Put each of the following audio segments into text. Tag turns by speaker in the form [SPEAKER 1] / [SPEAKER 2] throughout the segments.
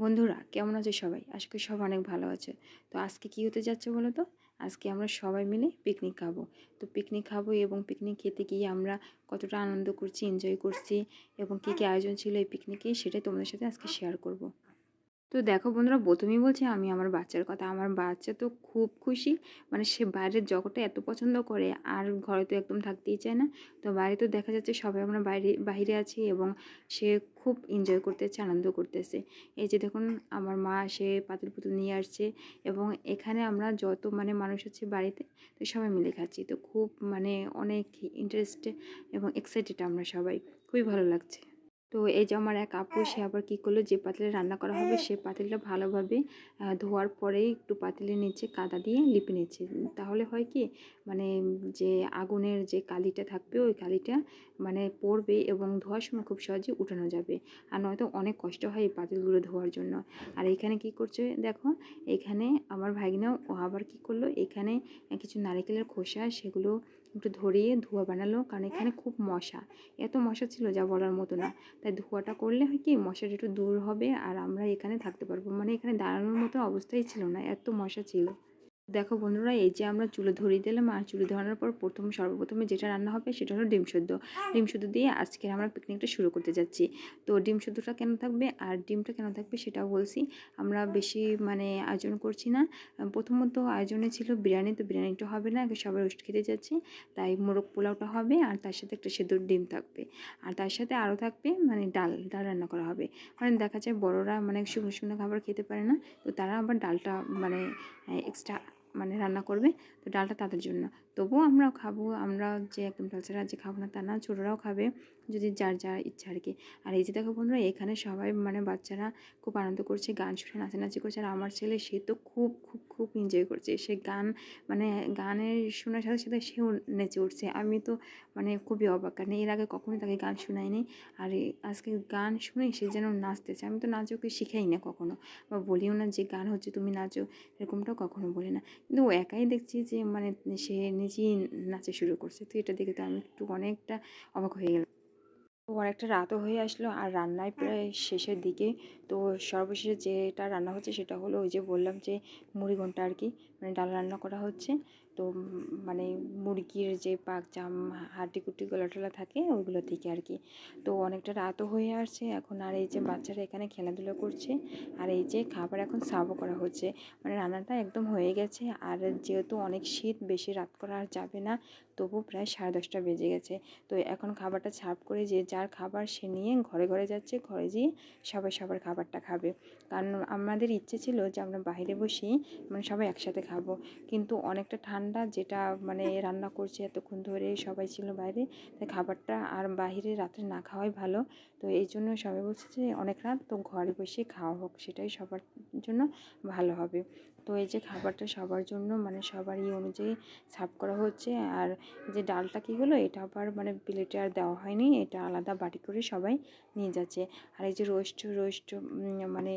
[SPEAKER 1] বন্ধুরা, কেমন আছে সবাই? আজকে সব অনেক ভালো আছে। তো আজকে কি হতে যাচ্ছে বলো তো? আজকে আমরা সবাই মিলে পিকনিক খাব। তো পিকনিক খাব এবং পিকনিক খেতে গিয়ে আমরা কতটা আনন্দ করছি এনজয় করছি এবং কী কী আয়োজন ছিল এই পিকনিকে সেটাই তোমাদের সাথে আজকে শেয়ার করব। তো দেখো বন্ধুরা, প্রথমেই বলছি আমি আমার বাচ্চার কথা। আমার বাচ্চা তো খুব খুশি। মানে সে বাইরের জগৎটা এত পছন্দ করে, আর ঘরে তো একদম থাকতেই চায় না। তো বাইরে তো দেখা যাচ্ছে সবাই আমরা বাইরে বাইরে আছি এবং সে খুব এনজয় করতেছে, আনন্দ করতেছে। এই যে দেখুন, আমার মা সে পাতিল পুতুল নিয়ে আসছে এবং এখানে আমরা যত মানে মানুষ আছে বাড়িতে, তো সবাই মিলে খাচ্ছি। তো খুব মানে অনেক ইন্টারেস্টে এবং এক্সাইটেড আমরা সবাই। খুবই ভালো লাগছে। তো এই যে আমার এক আপু সে আবার কী করল যে পাতিলে রান্না করা হবে সে পাতিলটা ভালোভাবে ধোয়ার পরেই একটু পাতিলের নিচে কাদা দিয়ে লিপে নিচ্ছে তাহলে হয় কি মানে যে আগুনের যে কালিটা থাকবে ওই কালিটা মানে পড়বে এবং ধোয়ার সময় খুব সহজে উঠানো যাবে। আর নয়তো অনেক কষ্ট হয় এই পাতিলগুলো ধোয়ার জন্য। আর এখানে কি করছে দেখো এখানে আমার ভাগিনাও ও আবার কি করল এখানে কিছু নারিকেলের খোসা সেগুলো একটু ধরিয়ে ধোয়া বানালো, কারণ এখানে খুব মশা। এত মশা ছিল যা বলার মতো না। তাই ধোয়াটা করলে হয় কি, মশাটা একটু দূর হবে আর আমরা এখানে থাকতে পারব। মানে এখানে দাঁড়ানোর মতো অবস্থাই ছিল না, এত মশা ছিল। দেখো বন্ধুরা এই যে আমরা চুলো ধরিয়ে দিলাম আর চুলো ধরানোর পর প্রথম সর্বপ্রথমে যেটা রান্না হবে সেটা হলো ডিম সেদ্ধ। ডিম সেদ্ধ দিয়ে আজকে আমরা পিকনিকটা শুরু করতে যাচ্ছি। তো ডিম সেদ্ধটা কেন থাকবে আর ডিমটা কেন থাকবে সেটাও বলছি। আমরা বেশি মানে আয়োজন করছি না। প্রথমত আয়োজনে ছিল বিরিয়ানি তো বিরিয়ানিটা হবে না সবাই রোস্ট খেতে যাচ্ছে। তাই মোরগ পোলাওটা হবে আর তার সাথে একটা সেদ্ধ ডিম থাকবে। আর তার সাথে আরও থাকবে মানে ডাল ডাল রান্না করা হবে। মানে দেখা যায় বড়রা মানে শুকনো শুকনো খাবার খেতে পারে না তো তারা আবার ডালটা মানে এক্সট্রা মানে রান্না করবে তো ডালটা তাদের জন্য। তবুও আমরাও খাব আমরা যে একদম ছাড়া যে খাব না তা না, ছোটোরাও খাবে যদি যার যার ইচ্ছা আর কি। আর এই যে দেখো বন্ধুরা, এখানে সবাই মানে বাচ্চারা খুব আনন্দ করছে, গান শুনে নাচানাচি করছে, আর আমার ছেলে সে তো খুব খুব খুব এনজয় করছে। সে গান মানে গানের শোনার সাথে সাথে সেও নেচে উঠছে। আমি তো মানে খুবই অবাক, কারণ এর আগে কখনোই তাকে গান শোনায়নি আর আজকে গান শুনে সে যেন নাচতেছে। আমি তো নাচ ওকে শিখাই না কখনো বা বলিও না যে, গান হচ্ছে তুমি নাচো। এরকমটাও কখনো বলি না। কিন্তু ও একাই দেখছি যে মানে সে নিজেই নাচে শুরু করছে। তো এটা দেখে তো আমি একটু অনেকটা অবাক হয়ে গেলাম। তো অনেকটা রাতও হয়ে আসলো আর রান্নায় প্রায় শেষের দিকে। তো সর্বশেষে যেটা রান্না হচ্ছে সেটা হলো ওই যে বললাম যে মুড়িঘণ্টা আর কি মানে ডাল রান্না করা হচ্ছে। তো মানে মুরগির যে হাড্ডি কুটি গলা টলা থাকে ওইগুলো থেকে আর কি। তো অনেকটা রাতও হয়ে আসছে, এখন আর এই যে বাচ্চারা এখানে খেলাধুলো করছে, আর এই যে খাবার এখন সার্ভও করা হচ্ছে। মানে রান্নাটা একদম হয়ে গেছে, আর যেহেতু অনেক শীত, বেশি রাত করা আর যাবে না, তবু প্রায় সাড়ে দশটা বেজে গেছে। তো এখন খাবারটা সার্ভ করে যে যার খাবার সে নিয়ে ঘরে ঘরে যাচ্ছে, ঘরে যেয়ে সবাই সবার খাবারটা খাবে। কারণ আমাদের ইচ্ছে ছিল যে আমরা বাইরে বসি মানে সবাই একসাথে খাব, কিন্তু অনেকটা ঠান্ডা যেটা মানে রান্না করছে এতক্ষণ ধরে সবাই ছিল বাইরে তাই খাবারটা আর বাহিরে রাত্রে না খাওয়াই ভালো। তো এই জন্য সবাই বলছে যে অনেক রাত তো ঘরে বসে খাওয়া হোক সেটাই সবার জন্য ভালো হবে। তো এই যে খাবারটা সবার জন্য মানে সবার ইয়ে অনুযায়ী সার্ভ করা হচ্ছে। আর যে ডালটা কী হলো এটা আবার মানে প্লেটে আর দেওয়া হয়নি এটা আলাদা বাটি করে সবাই নিয়ে যাচ্ছে। আর এই যে রোস্ট রোস্ট মানে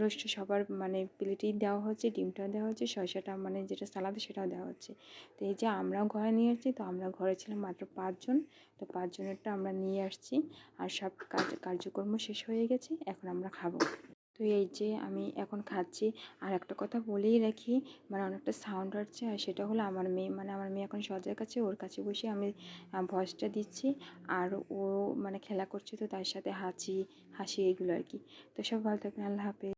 [SPEAKER 1] রোস্ট সবার মানে প্লেটেই দেওয়া হচ্ছে ডিমটাও দেওয়া হচ্ছে শসাটা মানে যেটা সালাদে সেটাও দেওয়া হচ্ছে। তো এই যে আমরাও ঘরে নিয়ে আসছি তো আমরা ঘরে ছিলাম মাত্র পাঁচজন। তো পাঁচজনেরটা আমরা নিয়ে আসছি আর সব কাজ, কার্যক্রম শেষ হয়ে গেছে, এখন আমরা খাব। তো এই যে আমি এখন খাচ্ছি, আর একটা কথা বলেই রাখি মানে অনেকটা সাউন্ড হচ্ছে আর সেটা হলো আমার মেয়ে মানে আমার মেয়ে এখন সজার কাছে, ওর কাছে বসে আমি ভয়েসটা দিচ্ছি, আর ও মানে খেলা করছে, তো তার সাথে হাঁচি, হাসি, এগুলো আর কি। তো সব ভালো থাকবেন, আল্লাহ হাফেজ।